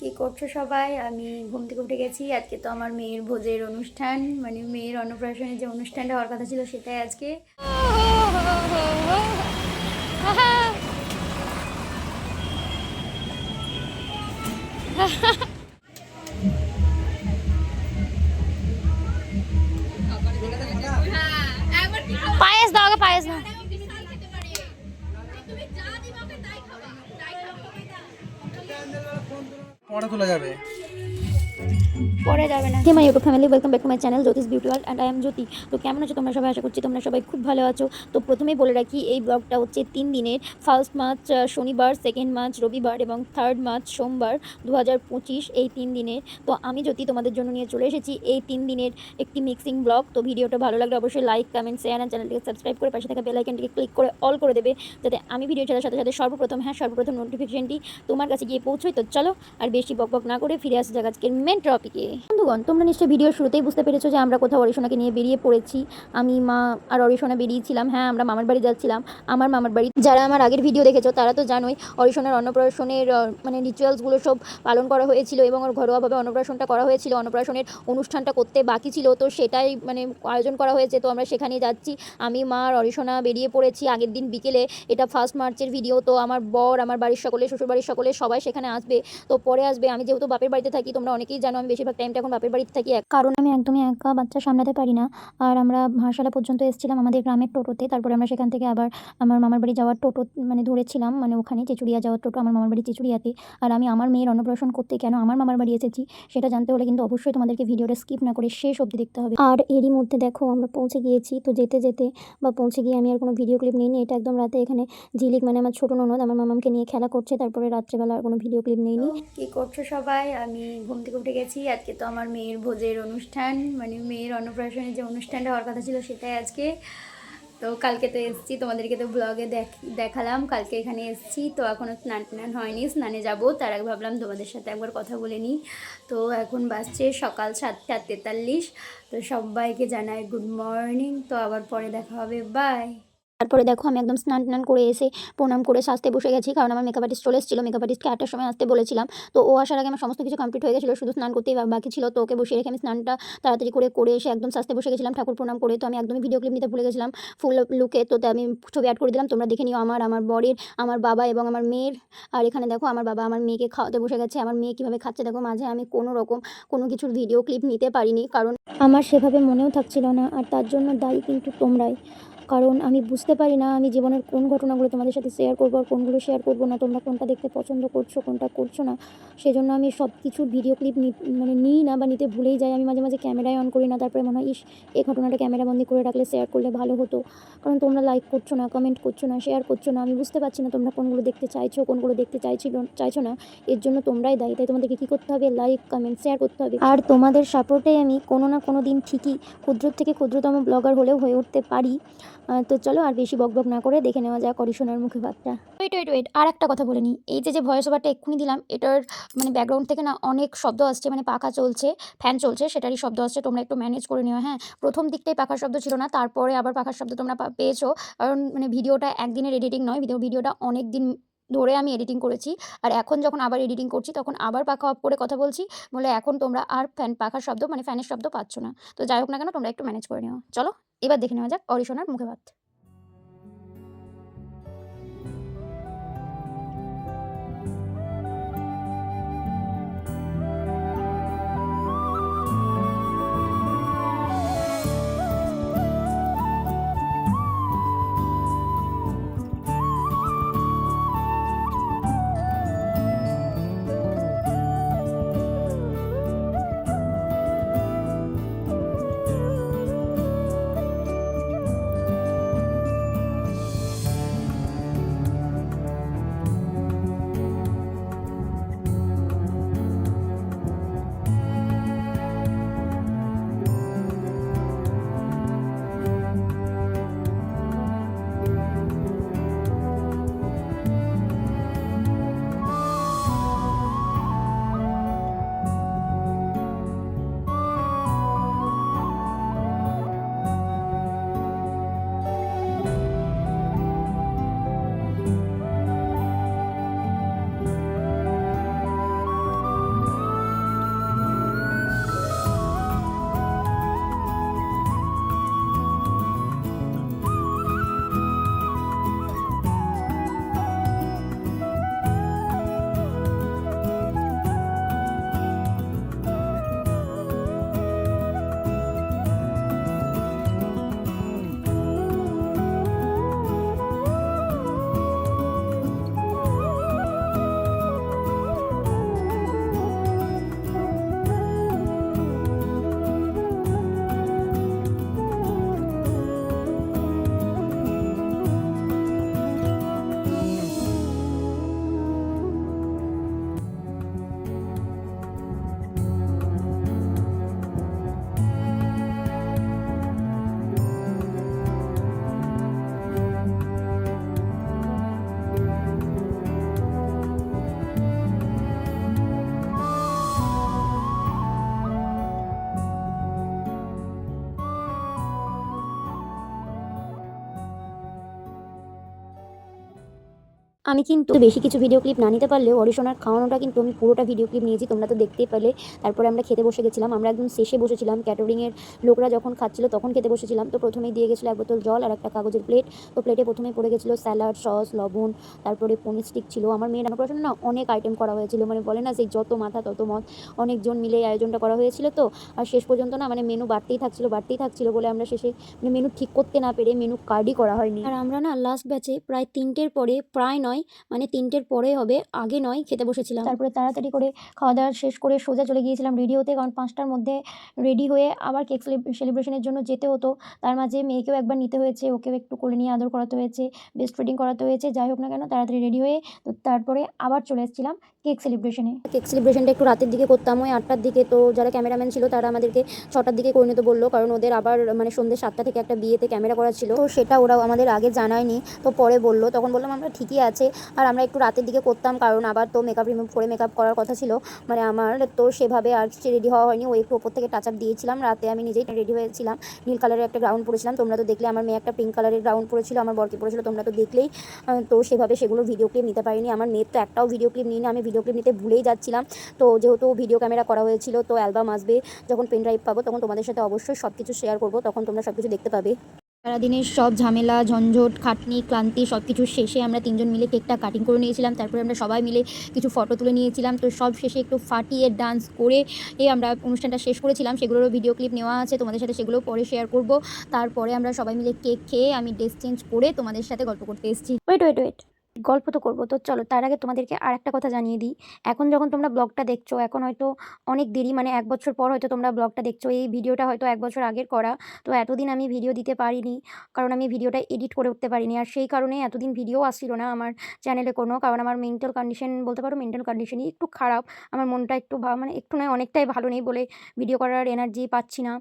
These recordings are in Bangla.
কি করছ সবাই? আমি ঘুম থেকে উঠে গেছি। আজকে তো আমার মেয়ের ভোজের অনুষ্ঠান মানে মেয়ের অন্নপ্রাশনের যে অনুষ্ঠানটা হওয়ার কথা ছিল সেটাই আজকে। পায়েস দাও পায়েস দাও। পরে তোলা যাবে। পরে যাবে না। Hey family welcome back to my channel Jyotish beauty world and I am Jyoti তো কেমন আছো তোমরা সবাই? আশা করছি তোমরা সবাই খুব ভালো আছো। তো প্রথমেই বলে রাখি, এই ব্লগটা হচ্ছে তিন দিনের ফার্স্ট মার্চ শনিবার সেকেন্ড মার্চ, রবিবার, এবং থার্ড মার্চ, সোমবার দু হাজার পঁচিশ, এই তিন দিনের। তো আমি জ্যোতি তোমাদের জন্য নিয়ে চলে এসেছি এই তিন দিনের একটি মিক্সিং ব্লগ তো ভিডিওটা ভালো লাগলে অবশ্যই লাইক কমেন্ট শেয়ার আর চ্যানেলটিকে সাবস্ক্রাইব করে পাশে থাকা বেল আইকনটিকে ক্লিক করে অল করে দেবে, যাতে আমি ভিডিও ছাড়ার সাথে সাথে সর্বপ্রথম হ্যাঁ সর্বপ্রথম নোটিফিকেশনটি তোমার কাছে গিয়ে পৌঁছোই তো চলো, আর বেশি বক বক না করে ফিরে আসা যাক আজকের মেন টপিকে বন্ধুগণ, তোমরা নিশ্চয়ই ভিডিওর শুরুতেই বুঝতে পেরেছ যে আমরা কোথাও অরিশোনাকে নিয়ে বেরিয়ে পড়েছি। আমি, মা আর অরিশোনা বেরিয়েছিলাম। হ্যাঁ আমরা মামার বাড়ি যাচ্ছিলাম। আমার মামার বাড়ি, যারা আমার আগের ভিডিও দেখেছ, তারা তো জানোই অরিশোনার অন্নপ্রাশনের মানে রিচুয়ালসগুলো সব পালন করা হয়েছিল এবং ওর ঘরোয়াভাবে অন্নপ্রাশনটা করা হয়েছিল। অন্নপ্রাশনের অনুষ্ঠানটা করতে বাকি ছিল, তো সেটাই মানে আয়োজন করা হয়েছে। তো আমরা সেখানেই যাচ্ছি। আমি, মা আর অরিশোনা বেরিয়ে পড়েছি আগের দিন বিকেলে। এটা ফার্স্ট মার্চের ভিডিও তো আমার বর, আমার বাড়ির সকলে শ্বশুর বাড়ির সকলে সবাই সেখানে আসবে। তো পরে আসবে। আমি যেহেতু বাপের বাড়িতে থাকি, তোমরা অনেকেই জানো, আমি বেশিরভাগ টাইমটা এখন বাপের বাড়িতে থাকি কারণ আমি একদমই একা বাচ্চা সামলাতে পারি না। আর আমরা ভারসালা পর্যন্ত এসেছিলাম আমাদের গ্রামের টোটোতে। তারপরে আমরা সেখান থেকে আবার আমার মামার বাড়ি যাওয়ার টোটো মানে ধরেছিলাম মানে ওখানে চেচুড়িয়া যাওয়ার টোটো আমার মামার বাড়ি চেচুড়িয়াতে। আর আমি আমার মেয়ের অন্নপ্রাশন করতে কেন আমার মামার বাড়ি এসেছি, সেটা জানতে হলে কিন্তু অবশ্যই তোমাদেরকে ভিডিওটা স্কিপ না করে শেষ অবধি দেখতে হবে। আর এরই মধ্যে দেখো, আমরা পৌঁছে গিয়েছি। তো যেতে যেতে বা পৌঁছে গিয়ে আমি আর কোনো ভিডিও ক্লিপ নিইনি। এটা একদম রাতে এখানে ঝিলিক মানে আমার ছোটো ননদ আমার মামাকে নিয়ে খেলা করছে। তারপরে রাত্রেবেলা আর কোনো ভিডিও ক্লিপ নেইনি। কী করছ সবাই? আমি ঘুম থেকে উঠে গেছি। আজকে তো আমার মেয়ের ভোজের অনুষ্ঠান মানে মেয়ের অন্নপ্রাশনের যে অনুষ্ঠানটা হওয়ার কথা ছিল সেটাই আজকে। তো কালকে তো এসেছি, তোমাদেরকে তো ব্লগে দেখ দেখালাম, কালকে এখানে এসেছি। তো এখনও স্নান টান হয়নি, স্নানে যাব। তার আগে ভাবলাম তোমাদের সাথে একবার কথা বলে নিই। তো এখন বাজছে সকাল সাতটা তেতাল্লিশ, তো সবাইকে জানাই গুড মর্নিং তো আবার পরে দেখা হবে বাই তারপরে দেখো আমি একদম স্নান টান করে এসে প্রণাম করে সাজতে বসে গেছি, কারণ আমার মেকআপ আর্টিস্ট চলে এসেছিল। মেকআপ আর্টিস্টকে আটটার সময় আসতে বলেছিলাম। তো ও আসার আগে আমার সমস্ত কিছু কমপ্লিট হয়ে গেছিল, শুধু স্নান করতেই বাকি ছিল। তো ওকে বসে রেখে আমি স্নানটা তাড়াতাড়ি করে করে এসে একদম সাজতে বসে গেছিলাম, ঠাকুর প্রণাম করে। তো আমি একদমই ভিডিও ক্লিপ নিতে ভুলে গেছিলাম ফুল লুকে তো আমি ছবি অ্যাড করে দিলাম, তোমরা দেখে নিও আমার আমার বরের, আমার বাবা এবং আমার মেয়ের। আর এখানে দেখো আমার বাবা আমার মেয়েকে খাওয়াতে বসে গেছে। আমার মেয়ে কীভাবে খাচ্ছে দেখো, মাঝে আমি কোনো রকম কোনো কিছুর ভিডিও ক্লিপ নিতে পারিনি, কারণ আমার সেভাবে মনেও থাকছিল না। আর তার জন্য দায়ী কিন্তু তোমরাই। কারণ আমি বুঝতে পারি না আমি জীবনের কোন ঘটনাগুলো তোমাদের সাথে শেয়ার করব আর কোনগুলো শেয়ার করব না, তোমরা কোনটা দেখতে পছন্দ করছ, কোনটা করছ না। সেজন্য আমি সব কিছু ভিডিও ক্লিপ মানে নিই না বা নিতে ভুলেই যাই। আমি মাঝে মাঝে ক্যামেরায় অন করি না, তারপরে মনে হয়, ইস, এই ঘটনাটা ক্যামেরা বন্দি করে রাখলে শেয়ার করলে ভালো হতো। কারণ তোমরা লাইক করছ না কমেন্ট করছ না শেয়ার করছ না, আমি বুঝতে পারছি না তোমরা কোনগুলো দেখতে চাইছো, কোনগুলো দেখতে চাইছিল চাইছো না। এর জন্য তোমরাই দায়ী, তাই তোমাদেরকে কী করতে হবে? লাইক কমেন্ট শেয়ার করতে হবে। আর তোমাদের সাপোর্টে আমি কোনো না কোনো দিন ঠিকই ক্ষুদ্র থেকে ক্ষুদ্রতম ব্লগার হলেও হয়ে উঠতে পারি। তো চলো আর বেশি বকবক না করে দেখে নেওয়া যাক অরিশোনার মুখে ভাতটা। ওয়েট ওয়েট ওয়েট আর একটা কথা বলে নিই এই যে যে ভয়েস ওভারটা এক্ষুনি দিলাম, এটার মানে ব্যাকগ্রাউন্ড থেকে না অনেক শব্দ আসছে মানে পাখা চলছে ফ্যান চলছে, সেটারই শব্দ আসছে, তোমরা একটু ম্যানেজ করে নিও হ্যাঁ। প্রথম দিকটাই পাখার শব্দ ছিল না, তারপরে আবার পাখার শব্দ তোমরা পেয়েছ। কারণ মানে ভিডিওটা একদিনের এডিটিং নয় ভিডিও ভিডিওটা অনেক দিন ধরে আমি এডিটিং করেছি। আর এখন যখন আবার এডিটিং করছি, তখন আবার পাখা অফ করে কথা বলছি, বলে এখন তোমরা আর ফ্যান পাখার শব্দ মানে ফ্যানের শব্দ পাচ্ছ না। তো যাই হোক না কেন, তোমরা একটু ম্যানেজ করে নিও। চলো। এবার দেখে নেওয়া যাক অডিশনার মুখে ভাত। আমি কিন্তু বেশি কিছু ভিডিও ক্লিপ না নিতে পারলেও অডিশনার খাওয়ানোটা কিন্তু আমি পুরোটা ভিডিও ক্লিপ নিয়েছি, তোমরা তো দেখতেই পেলে। তারপরে আমরা খেতে বসে গেছিলাম, আমরা একদম শেষে বসেছিলাম ক্যাটারিংয়ের লোকরা যখন খাচ্ছিল তখন খেতে বসেছিলাম। তো প্রথমেই দিয়ে গেছিল এক বোতল জল আর একটা কাগজের প্লেট তো প্লেটে প্রথমেই পড়ে গেছিল স্যালাড সস লবণ, তারপরে পনির স্টিক ছিল। আমার মেয়ের অন্নপ্রাশন না অনেক আইটেম করা হয়েছিল মানে বলে না সেই যত মাথা তত মত। অনেকজন মিলে আয়োজনটা করা হয়েছিল তো। আর শেষ পর্যন্ত না মানে মেনু বাড়তেই থাকছিল বাড়তেই থাকছিল বলে আমরা শেষে মানে মেনু ঠিক করতে না পেরে মেনু কার্ডই করা হয়নি। আর আমরা না লাস্ট ব্যাচে প্রায় তিনটের পরে প্রায় নয় মানে তিনটের পরে হবে, আগে নয়, খেতে বসেছিলাম। তারপরে তাড়াতাড়ি করে খাওয়া দাওয়া শেষ করে সোজা চলে গিয়েছিলাম রেডি হতে কারণ পাঁচটার মধ্যে রেডি হয়ে আবার কেক সেলিব্রেশনের জন্য যেতে হতো। তার মাঝে মেয়েকেও একবার নিতে হয়েছে, ওকেও একটু কোলে নিয়ে আদর করাতে হয়েছে, বেস্ট ফিডিং করাতে হয়েছে, যাই হোক না কেন, তাড়াতাড়ি রেডি হয়ে তো তারপরে আবার চলে এসেছিলাম কেক সেলিব্রেশনে। কেক সেলিব্রেশনটা একটু রাতের দিকে করতাম, ওই আটটার দিকে, তো যারা ক্যামেরাম্যান ছিল তারা আমাদেরকে ছটার দিকে করে নিতে বলল, কারণ ওদের আবার মানে সন্ধ্যে সাতটা থেকে একটা বিয়েতে ক্যামেরা করা ছিল, তো সেটা ওরা আমাদের আগে জানায়নি, তো পরে বলল, তখন বললাম, আমরা ঠিকই আছে আর আমরা একটু রাতের দিকে করতাম, কারণ আবার তো মেকআপ রিমুভ করে মেকআপ করার কথা ছিল। মানে আমার তো সেভাবে আর রেডি হওয়া হয়নি, ওই একটু ওপর থেকে টাচ আপ দিয়েছিলাম। রাতে আমি নিজেই রেডি হয়েছিলাম। নীল কালারের একটা গ্রাউন্ড পরেছিলাম, তোমরা তো দেখলে আমার মেয়ে একটা পিঙ্ক কালারের গ্রাউন্ড পরেছিল, আমার বরকে পরেছিল, তোমরা তো দেখলেই। তো সেভাবে সেগুলো ভিডিও ক্লিপ নিতে পারিনি। আমার মেয়ের তো একটাও ভিডিও ক্লিপ নিই না আমি ভিডিও ক্লিপ নিতে ভুলেই যাচ্ছিলাম। তো যেহেতু ভিডিও ক্যামেরা করা হয়েছিল, তো অ্যালবাম আসবে, যখন পেন ড্রাইভ পাবো, তখন তোমাদের সাথে অবশ্যই সব কিছু শেয়ার করব, তখন তোমরা সব কিছু দেখতে পাবে। সারাদিনের সব ঝামেলা, ঝঞ্ঝট, খাটনি, ক্লান্তি সব কিছু শেষে আমরা তিনজন মিলে কেকটা কাটিং করে নিয়েছিলাম। তারপরে আমরা সবাই মিলে কিছু ফটো তুলে নিয়েছিলাম। তো সব শেষে একটু ফাটিয়ে ডান্স করে এ আমরা অনুষ্ঠানটা শেষ করেছিলাম। সেগুলোরও ভিডিও ক্লিপ নেওয়া আছে, তোমাদের সাথে সেগুলো পরে শেয়ার করব। তারপরে আমরা সবাই মিলে কেক খেয়ে আমি ড্রেস চেঞ্জ করে তোমাদের সাথে গল্প করতে এসেছি। ওয়েট ওয়েট ওয়েট গল্প তো করব। তো চলো তার আগে তোমাদেরকে আর একটা কথা জানিয়ে দিই। এখন যখন তোমরা ব্লগটা দেখছ, এখন হয়তো অনেক দেরি মানে এক বছর পর হয়তো তোমরা ব্লগটা দেখছ। এই ভিডিওটা হয়তো এক বছর আগের করা। তো এতদিন আমি ভিডিও দিতে পারিনি, কারণ আমি ভিডিওটা এডিট করে উঠতে পারিনি। আর সেই কারণে এতদিন ভিডিও আসছিল না আমার চ্যানেলে কোনো, কারণ আমার মেন্টাল কন্ডিশন বলতে পারো মেন্টাল কন্ডিশনই একটু খারাপ। আমার মনটা একটু মানে একটু নয়, অনেকটাই ভালো নেই বলে ভিডিও করার এনার্জি পাচ্ছি না।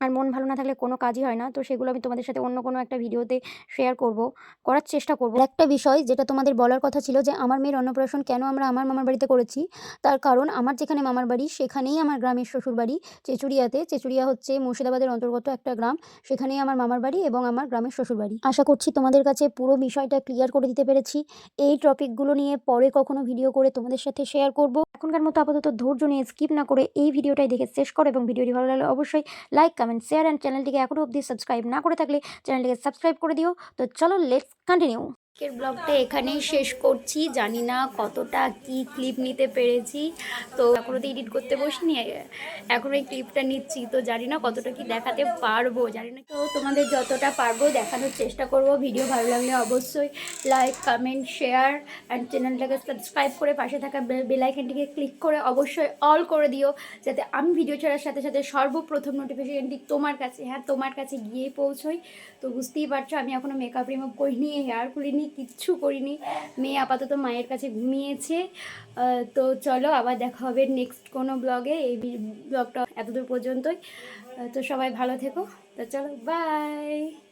আর মন ভালো না থাকলে কোনো কাজই হয় না। তো সেগুলো আমি তোমাদের সাথে অন্য কোনো একটা ভিডিওতে শেয়ার করব, করার চেষ্টা করব। একটা বিষয় যেটা তোমাদের বলার কথা ছিল যে, আমার মেয়ের অন্নপ্রাশন কেন আমরা আমার মামার বাড়িতে করেছি? তার কারণ আমার যেখানে মামার বাড়ি, সেখানেই আমার গ্রামের শ্বশুর বাড়ি চেচুড়িয়াতে। চেচুড়িয়া হচ্ছে মুর্শিদাবাদের অন্তর্গত একটা গ্রাম, সেখানেই আমার মামার বাড়ি এবং আমার গ্রামের শ্বশুর বাড়ি আশা করছি তোমাদের কাছে পুরো বিষয়টা ক্লিয়ার করে দিতে পেরেছি। এই টপিকগুলো নিয়ে পরে কখনো ভিডিও করে তোমাদের সাথে শেয়ার করব। এখনকার মতো আপাতত ধৈর্য নিয়ে স্কিপ না করে এই ভিডিওটাই দেখে শেষ করো এবং ভিডিওটি ভালো লাগলে অবশ্যই লাইক কমেন্ট শেয়ার অ্যান্ড চ্যানেলটিকে এখনও অবধি সাবস্ক্রাইব না করে থাকলে চ্যানেলটিকে সাবস্ক্রাইব করে দিও। তো চলো লেটস কন্টিনিউ আজকের ব্লগটা এখানেই শেষ করছি। জানি না কতটা কি ক্লিপ নিতে পেরেছি। তো এখনও তো এডিট করতে বসিনি, এখন এই ক্লিপটা নিচ্ছি। তো জানি না কতটা কি দেখাতে পারব। জানি না তো তোমাদের যতটা পারব দেখানোর চেষ্টা করব। ভিডিও ভালো লাগলে অবশ্যই লাইক কমেন্ট শেয়ার অ্যান্ড চ্যানেলটাকে সাবস্ক্রাইব করে পাশে থাকা বেল আইকনটিকে ক্লিক করে অবশ্যই অল করে দিও। যাতে আমি ভিডিও ছাড়ার সাথে সাথে সর্বপ্রথম নোটিফিকেশনটি তোমার কাছে হ্যাঁ তোমার কাছে গিয়ে পৌঁছোই। তো বুঝতেই পারছ, আমি এখনও মেকআপ রিমুভ করিনি হেয়ার খুলিনি। কিচ্ছু করিনি। মেয়ে আপাতত মায়ের কাছে ঘুমিয়েছে। তো চলো, আবার দেখা হবে নেক্সট কোনো ব্লগে এই ব্লগটা এতদূর পর্যন্তই। তো সবাই ভালো থেকো। তো চলো বাই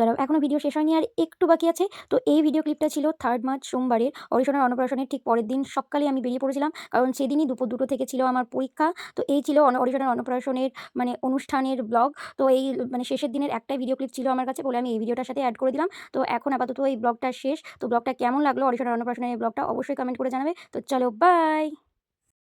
দাঁড়াও দাঁড়াও এখনও ভিডিও শেষ হয়নি আর একটু বাকি আছে। তো এই ভিডিও ক্লিপটা ছিল থার্ড মার্চ সোমবারের অরিশনের অন্নপ্রাশনের ঠিক পরের দিন সকালে আমি বেরিয়ে পড়েছিলাম। কারণ সেদিনই দুপুর দুটো থেকে ছিল আমার পরীক্ষা। তো এই ছিল অরিশনের অন্নপ্রাশনের মানে অনুষ্ঠানের ব্লগ তো এই মানে শেষের দিনের একটাই ভিডিও ক্লিপ ছিল আমার কাছে বলে আমি এই ভিডিওটার সাথে অ্যাড করে দিলাম। তো এখন আপাতত এই ব্লগটা শেষ। তো ব্লগটা কেমন লাগল অরিশনের অন্নপ্রাশনের এই ব্লগটা অবশ্যই কমেন্ট করে জানাবে। তো চলো বাই